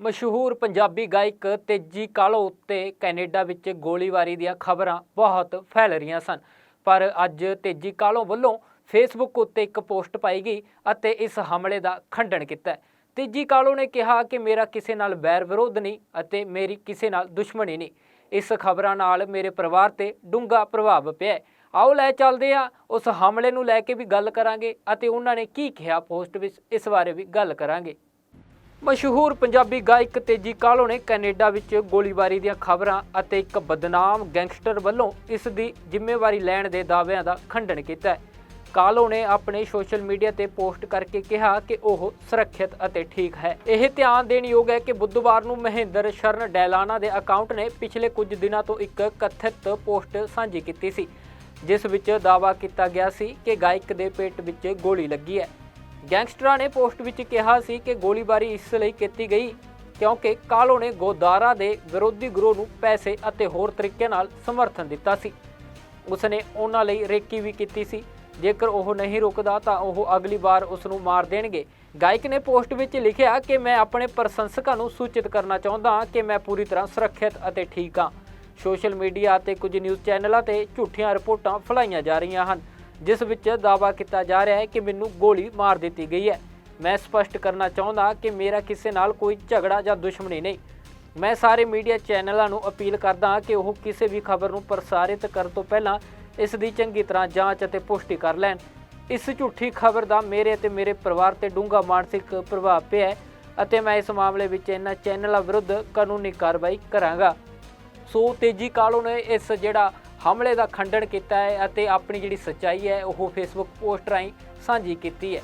ਮਸ਼ਹੂਰ ਪੰਜਾਬੀ ਗਾਇਕ ਤੇਜੀ ਕਾਲੋ ਉੱਤੇ ਕੈਨੇਡਾ ਵਿੱਚ ਗੋਲੀਬਾਰੀ ਦੀਆਂ ਖਬਰਾਂ ਬਹੁਤ ਫੈਲ ਰਹੀਆਂ ਸਨ। ਪਰ ਅੱਜ ਤੇਜੀ ਕਾਲੋ ਵੱਲੋਂ ਫੇਸਬੁੱਕ ਉੱਤੇ ਇੱਕ ਪੋਸਟ ਪਾਈ ਗਈ ਅਤੇ ਇਸ ਹਮਲੇ ਦਾ ਖੰਡਨ ਕੀਤਾ ਤੇਜੀ ਕਾਲੋ ਨੇ ਕਿਹਾ ਕਿ ਮੇਰਾ ਕਿਸੇ ਨਾਲ ਬੈਰ ਵਿਰੋਧ ਨਹੀਂ ਅਤੇ ਮੇਰੀ ਕਿਸੇ ਨਾਲ ਦੁਸ਼ਮਣੀ ਨਹੀਂ। ਇਸ ਖਬਰਾਂ ਨਾਲ ਮੇਰੇ ਪਰਿਵਾਰ ਤੇ ਡੂੰਘਾ ਪ੍ਰਭਾਵ ਪਿਆ ਆਓ ਲੈ ਚੱਲਦੇ ਆ ਉਸ ਹਮਲੇ ਨੂੰ ਲੈ ਕੇ ਵੀ ਗੱਲ ਕਰਾਂਗੇ ਅਤੇ ਉਹਨਾਂ ਨੇ ਕੀ ਕਿਹਾ, ਪੋਸਟ ਵਿੱਚ ਇਸ ਬਾਰੇ ਵੀ ਗੱਲ ਕਰਾਂਗੇ। ਮਸ਼ਹੂਰ ਪੰਜਾਬੀ ਗਾਇਕ ਤੇਜੀ ਕਾਲੋ ਨੇ ਕੈਨੇਡਾ ਵਿੱਚ ਗੋਲੀਬਾਰੀ ਦੀਆਂ ਖਬਰਾਂ ਅਤੇ ਇੱਕ ਬਦਨਾਮ ਗੈਂਗਸਟਰ ਵੱਲੋਂ ਇਸ ਦੀ ਜ਼ਿੰਮੇਵਾਰੀ ਲੈਣ ਦੇ ਦਾਅਵਿਆਂ ਦਾ ਖੰਡਨ ਕੀਤਾ ਹੈ। ਕਾਲੋ ਨੇ ਆਪਣੇ ਸੋਸ਼ਲ ਮੀਡੀਆ ਤੇ ਪੋਸਟ ਕਰਕੇ ਕਿਹਾ ਕਿ ਉਹ ਸੁਰੱਖਿਅਤ ਅਤੇ ਠੀਕ ਹੈ। ਇਹ ਧਿਆਨ ਦੇਣਯੋਗ ਹੈ ਕਿ ਬੁੱਧਵਾਰ ਨੂੰ ਮਹਿੰਦਰ ਸ਼ਰਨ ਡੈਲਾਨਾ ਦੇ ਅਕਾਊਂਟ ਨੇ ਪਿਛਲੇ ਕੁਝ ਦਿਨਾਂ ਤੋਂ ਇੱਕ ਕਥਿਤ ਪੋਸਟ ਸਾਂਝੀ ਕੀਤੀ ਸੀ, ਜਿਸ ਵਿੱਚ ਦਾਅਵਾ ਕੀਤਾ ਗਿਆ ਸੀ ਕਿ ਗਾਇਕ ਦੇ ਪੇਟ ਵਿੱਚ ਗੋਲੀ ਲੱਗੀ ਹੈ। ਗੈਂਗਸਟਰਾਂ ਨੇ ਪੋਸਟ ਵਿੱਚ ਕਿਹਾ ਸੀ ਕਿ ਗੋਲੀਬਾਰੀ ਇਸ ਲਈ ਕੀਤੀ ਗਈ ਕਿਉਂਕਿ ਕਾਲੋ ਨੇ ਗੋਦਾਰਾ ਦੇ ਵਿਰੋਧੀ ਗਰੋਹ ਨੂੰ ਪੈਸੇ ਅਤੇ ਹੋਰ ਤਰੀਕੇ ਨਾਲ ਸਮਰਥਨ ਦਿੱਤਾ ਸੀ। ਉਸਨੇ ਉਹਨਾਂ ਲਈ ਰੇਕੀ ਵੀ ਕੀਤੀ ਸੀ। ਜੇਕਰ ਉਹ ਨਹੀਂ ਰੁਕਦਾ ਤਾਂ ਉਹ ਅਗਲੀ ਵਾਰ ਉਸ ਨੂੰ ਮਾਰ ਦੇਣਗੇ। ਗਾਇਕ ਨੇ ਪੋਸਟ ਵਿੱਚ ਲਿਖਿਆ ਕਿ ਮੈਂ ਆਪਣੇ ਪ੍ਰਸ਼ੰਸਕਾਂ ਨੂੰ ਸੂਚਿਤ ਕਰਨਾ ਚਾਹੁੰਦਾ ਹਾਂ ਕਿ ਮੈਂ ਪੂਰੀ ਤਰ੍ਹਾਂ ਸੁਰੱਖਿਅਤ ਅਤੇ ਠੀਕ ਹਾਂ। ਸੋਸ਼ਲ ਮੀਡੀਆ ਅਤੇ ਕੁਝ ਨਿਊਜ਼ ਚੈਨਲਾਂ ਤੇ ਝੂਠੀਆਂ ਰਿਪੋਰਟਾਂ ਫੈਲਾਈਆਂ ਜਾ ਰਹੀਆਂ ਹਨ। ਜਿਸ ਵਿੱਚ ਦਾਅਵਾ ਕੀਤਾ ਜਾ ਰਿਹਾ ਹੈ ਕਿ ਮੈਨੂੰ ਗੋਲੀ ਮਾਰ ਦਿੱਤੀ ਗਈ ਹੈ। ਮੈਂ ਸਪਸ਼ਟ ਕਰਨਾ ਚਾਹੁੰਦਾ ਕਿ ਮੇਰਾ ਕਿਸੇ ਨਾਲ ਕੋਈ ਝਗੜਾ ਜਾਂ ਦੁਸ਼ਮਣੀ ਨਹੀਂ। ਮੈਂ ਸਾਰੇ ਮੀਡੀਆ ਚੈਨਲਾਂ ਨੂੰ ਅਪੀਲ ਕਰਦਾ ਹਾਂ ਕਿ ਉਹ ਕਿਸੇ ਵੀ ਖਬਰ ਨੂੰ ਪ੍ਰਸਾਰਿਤ ਕਰਨ ਤੋਂ ਪਹਿਲਾਂ ਇਸ ਦੀ ਚੰਗੀ ਤਰ੍ਹਾਂ ਜਾਂਚ ਅਤੇ ਪੁਸ਼ਟੀ ਕਰ ਲੈਣ। ਇਸ ਝੂਠੀ ਖਬਰ ਦਾ ਮੇਰੇ ਅਤੇ ਮੇਰੇ ਪਰਿਵਾਰ ਤੇ ਡੂੰਘਾ ਮਾਨਸਿਕ ਪ੍ਰਭਾਵ ਪਿਆ ਹੈ ਅਤੇ ਮੈਂ ਇਸ ਮਾਮਲੇ ਵਿੱਚ ਇਹਨਾਂ ਚੈਨਲਾਂ ਵਿਰੁੱਧ ਕਾਨੂੰਨੀ ਕਾਰਵਾਈ ਕਰਾਂਗਾ। ਸੋ ਤੇਜੀ ਕਾਲੋ ਨੇ ਇਸ ਜਿਹੜਾ ਹਮਲੇ ਦਾ ਖੰਡਨ ਕੀਤਾ ਹੈ ਅਤੇ ਆਪਣੀ ਜਿਹੜੀ ਸੱਚਾਈ ਹੈ ਉਹ ਫੇਸਬੁੱਕ ਪੋਸਟ ਰਾਹੀਂ ਸਾਂਝੀ ਕੀਤੀ ਹੈ।